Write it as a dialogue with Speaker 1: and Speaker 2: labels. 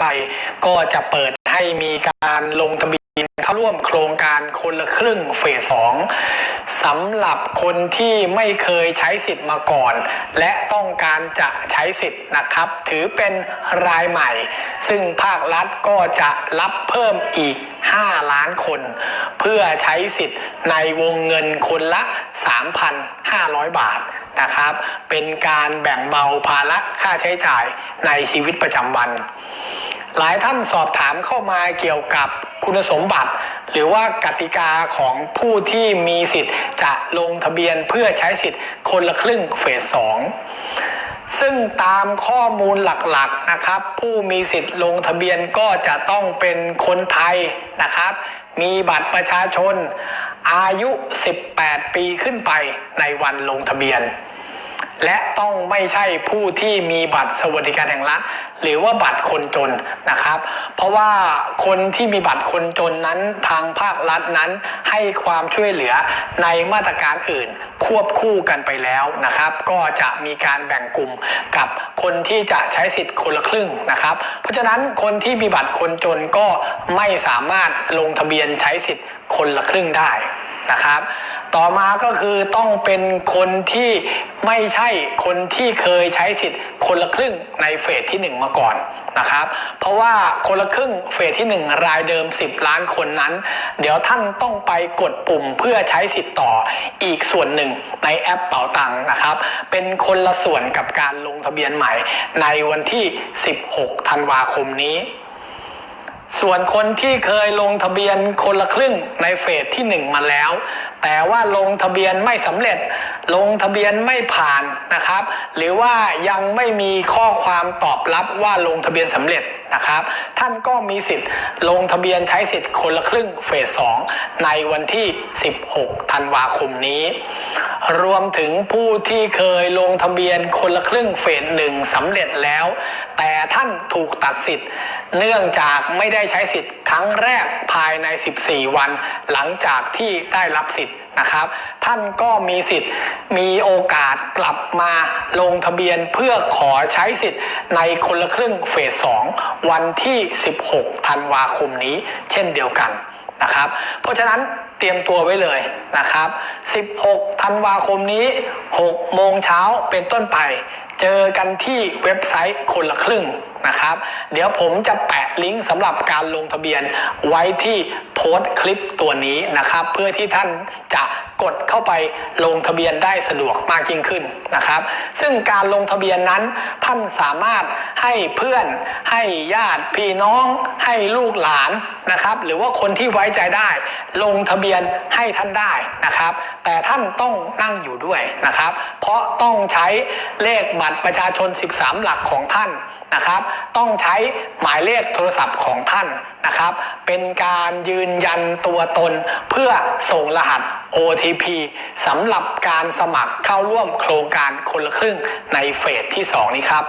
Speaker 1: ไปก็จะเปิดให้มีการลงทะเบียนเข้าร่วมโครงการคนละครึ่งเฟสสองสำหรับคนที่ไม่เคยใช้สิทธิ์มาก่อน และต้องการจะใช้สิทธิ์นะครับ ถือเป็นรายใหม่ ซึ่งภาครัฐก็จะรับเพิ่มอีก 5 ล้านคน เพื่อใช้สิทธิ์ในวงเงินคนละ 3,500 บาทนะครับ เป็นการแบ่งเบาภาระค่าใช้จ่ายในชีวิตประจำวัน หลายท่านสอบถามเข้ามาเกี่ยวกับคุณสมบัติ หรือว่ากติกาของผู้ที่มีสิทธิ์จะลงทะเบียนเพื่อใช้สิทธิ์คนละครึ่งเฟสสองซึ่งตามข้อมูลหลักๆนะครับ ผู้มีสิทธิ์ลงทะเบียนก็จะต้องเป็นคนไทยนะครับ มีบัตรประชาชน อายุ 18 ปีขึ้นไปในวันลงทะเบียน และต้องไม่ใช่ผู้ที่มีบัตรสวัสดิการแห่งรัฐ หรือว่าบัตรคนจนนะครับ เพราะว่าคนที่มีบัตรคนจนนั้นทางภาครัฐนั้น ให้ความช่วยเหลือในมาตรการอื่น ควบคู่กันไปแล้วนะครับ ก็จะมีการแบ่งกลุ่มกับคนที่จะใช้สิทธิ์คนละครึ่งนะครับ เพราะฉะนั้นคนที่มีบัตรคนจนก็ไม่สามารถลงทะเบียนใช้สิทธิ์คนละครึ่งได้ นะครับ ต่อมาก็คือต้องเป็นคนที่ไม่ใช่คนที่เคยใช้สิทธิ์คนละครึ่งในเฟสที่ 1 มาก่อนนะครับ เพราะว่าคนละครึ่งเฟสที่ 1 รายเดิม 10 ล้านคนนั้น เดี๋ยวท่านต้องไปกดปุ่มเพื่อใช้สิทธิ์ต่ออีกส่วนหนึ่งในแอปเป๋าตังค์นะครับ เป็นคนละส่วนกับการลงทะเบียนใหม่ในวันที่ 16 ธันวาคมนี้ ส่วนคนที่เคยลงทะเบียนคนละครึ่งในเฟสที่ 1 มาแล้ว แต่ว่าลงทะเบียนไม่สำเร็จ ลงทะเบียนไม่ผ่านนะครับ หรือว่ายังไม่มีข้อความตอบรับว่าลงทะเบียนสำเร็จ นะครับ ท่านก็มีสิทธิ์ลงทะเบียนใช้สิทธิ์คนละครึ่งเฟส 2 ในวันที่ 16 ธันวาคมนี้ รวมถึงผู้ที่เคยลงทะเบียนคนละครึ่งเฟสหนึ่งสำเร็จแล้ว แต่ท่านถูกตัดสิทธิ์ เนื่องจากไม่ได้ใช้สิทธิ์ครั้งแรกภายใน 14 วัน หลังจากที่ได้รับสิทธิ์ นะครับ ท่านก็มีสิทธิ์มีโอกาสกลับมาลงทะเบียนเพื่อขอใช้สิทธิ์ในคนละครึ่งเฟส 2 วันที่ 16 ธันวาคมนี้ เช่นเดียวกันนะครับ เพราะฉะนั้น เตรียมตัวไว้เลยนะครับ 16 ธันวาคมนี้ 6 โมงเช้าเป็นต้นไป เจอกันที่เว็บไซต์คนละครึ่งนะครับ เดี๋ยวผมจะแปะลิงก์สำหรับการลงทะเบียนไว้ที่โพสต์คลิปตัวนี้นะครับ เพื่อที่ท่านจะ กดเข้าไปลงทะเบียนได้สะดวกมากยิ่งขึ้นนะครับ ซึ่งการลงทะเบียนนั้นท่านสามารถให้เพื่อน ให้ญาติพี่น้อง ให้ลูกหลานนะครับ หรือว่าคนที่ไว้ใจได้ ลงทะเบียนให้ท่านได้นะครับ แต่ท่านต้องนั่งอยู่ด้วยนะครับ เพราะต้องใช้เลขบัตรประชาชน 13 หลักของท่านนะครับ ต้องใช้หมายเลขโทรศัพท์ของท่านนะครับ เป็นการยืนยันตัวตนเพื่อส่งรหัส OTP สำหรับการสมัครเข้าร่วมโครงการคนละครึ่งในเฟสที่ 2 นี้ครับ